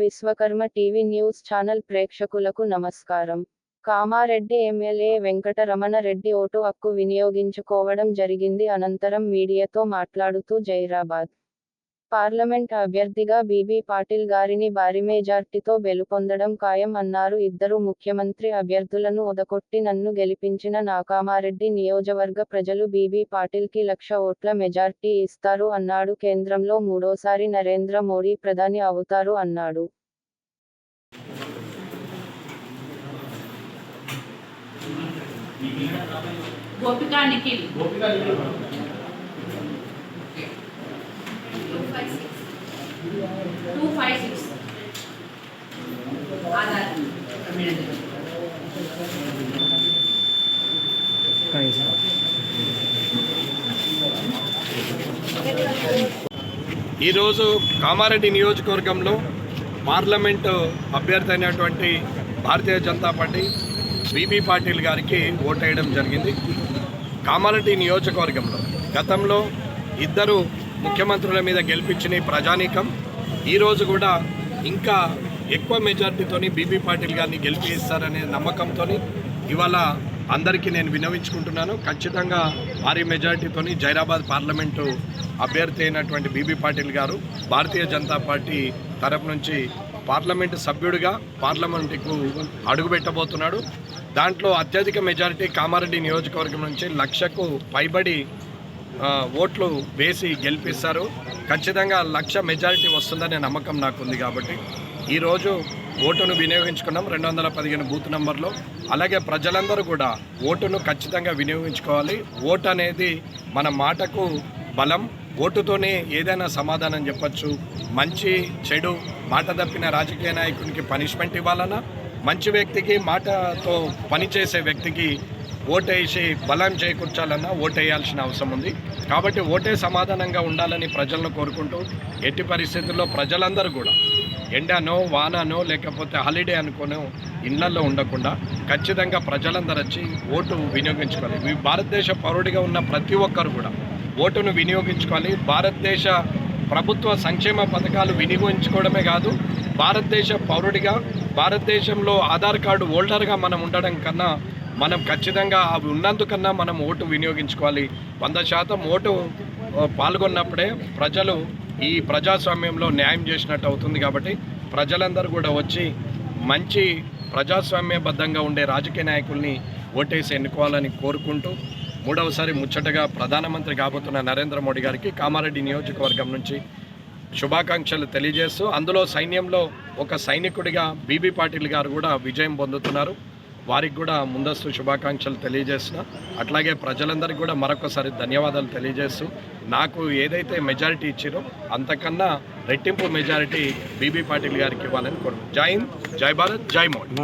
Vishwakarma TV news channel ప్రేక్షకులకు నమస్కారం. Kamareddy MLA Venkataramana Reddy vote హక్కు వినియోగించుకోవడం జరిగింది అనంతరం మీడియాతో మాట్లాడుతూ జైరాబాద్ పార్లమెంట్ అభ్యర్థిగా బీబీ పాటిల్ గారిని భారీ మెజార్టీతో గెలుపొందడం ఖాయం అన్నారు. ఇద్దరు ముఖ్యమంత్రి అభ్యర్థులను ఒదకొట్టి నన్ను గెలిపించిన నా కామారెడ్డి నియోజకవర్గ ప్రజలు బీబీ పాటిల్కి లక్ష ఓట్ల మెజార్టీ ఇస్తారు అన్నాడు. కేంద్రంలో మూడోసారి నరేంద్ర మోడీ ప్రధాని అవుతారు అన్నాడు. Gopika Nikhil. Two five six Aadhaar ఈరోజు కామారెడ్డి నియోజకవర్గంలో పార్లమెంటు అభ్యర్థి అయినటువంటి భారతీయ జనతా పార్టీ బీబీ పాటిల్ గారికి ఓటేయడం జరిగింది. కామారెడ్డి నియోజకవర్గంలో గతంలో ఇద్దరు ముఖ్యమంత్రుల మీద గెలిపించిన ప్రజానీకం ఈరోజు కూడా ఇంకా ఎక్కువ మెజార్టీతోని బీబీ పాటిల్ గారిని గెలిపిస్తారనే నమ్మకంతో ఇవాళ అందరికీ నేను వినవించుకుంటున్నాను ఖచ్చితంగా భారీ మెజార్టీతోని జైరాబాద్ పార్లమెంటు అభ్యర్థి అయినటువంటి బీబీ పాటిల్ గారు భారతీయ జనతా పార్టీ తరపు నుంచి పార్లమెంటు సభ్యుడిగా పార్లమెంటుకు అడుగుపెట్టబోతున్నాడు. దాంట్లో అత్యధిక మెజారిటీ కామారెడ్డి నియోజకవర్గం నుంచి లక్షకు పైబడి ఓట్లు వేసి గెలిపిస్తారు. ఖచ్చితంగా లక్ష మెజారిటీ వస్తుందనే నమ్మకం నాకు ఉంది కాబట్టి ఈరోజు ఓటును వినియోగించుకున్నాం. రెండు వందల పదిహేను బూత్ నెంబర్లో. అలాగే ప్రజలందరూ కూడా ఓటును ఖచ్చితంగా వినియోగించుకోవాలి. ఓటు అనేది మన మాటకు బలం. ఓటుతోనే ఏదైనా సమాధానం చెప్పచ్చు. మంచి చెడు మాట తప్పిన రాజకీయ నాయకునికి పనిష్మెంట్ ఇవ్వాలన్నా మంచి వ్యక్తికి మాటతో పనిచేసే వ్యక్తికి ఓటేసి బలం చేకూర్చాలన్నా ఓటేయాల్సిన అవసరం ఉంది. కాబట్టి ఓటే సమాధానంగా ఉండాలని ప్రజలను కోరుకుంటూ ఎట్టి పరిస్థితుల్లో ప్రజలందరూ కూడా ఎండనో వాననో లేకపోతే హాలిడే అనుకోనో ఇళ్ళలో ఉండకుండా ఖచ్చితంగా ప్రజలందరూ వచ్చి ఓటు వినియోగించుకోవాలి. ఈ భారతదేశ పౌరుడిగా ఉన్న ప్రతి ఒక్కరు కూడా ఓటును వినియోగించుకోవాలి. భారతదేశ ప్రభుత్వ సంక్షేమ పథకాలు వినియోగించుకోవడమే కాదు భారతదేశ పౌరుడిగా భారతదేశంలో ఆధార్ కార్డు హోల్డర్గా మనం ఉండడం కన్నా మనం ఖచ్చితంగా అవి ఉన్నందుకన్నా మనం ఓటు వినియోగించుకోవాలి. వంద శాతం ఓటు పాల్గొన్నప్పుడే ప్రజలు ఈ ప్రజాస్వామ్యంలో న్యాయం చేసినట్టు అవుతుంది కాబట్టి ప్రజలందరూ కూడా వచ్చి మంచి ప్రజాస్వామ్యబద్ధంగా ఉండే రాజకీయ నాయకుల్ని ఓటేసి ఎన్నుకోవాలని కోరుకుంటూ మూడవసారి ముచ్చటగా ప్రధానమంత్రి కాబోతున్న నరేంద్ర మోడీ గారికి కామారెడ్డి నియోజకవర్గం నుంచి శుభాకాంక్షలు తెలియజేస్తూ అందులో సైన్యంలో ఒక సైనికుడిగా బీబీ పాటిల్ గారు కూడా విజయం పొందుతున్నారు. వారికి కూడా ముందస్తు శుభాకాంక్షలు తెలియజేస్తున్నా. అట్లాగే ప్రజలందరికీ కూడా మరొకసారి ధన్యవాదాలు తెలియజేస్తూ నాకు ఏదైతే మెజారిటీ ఇచ్చారో అంతకన్నా రెట్టింపు మెజారిటీ బీబీ పాటిల్ గారికి ఇవ్వాలని కోరు జై హింద్ జై భారత్ జై మోడీ.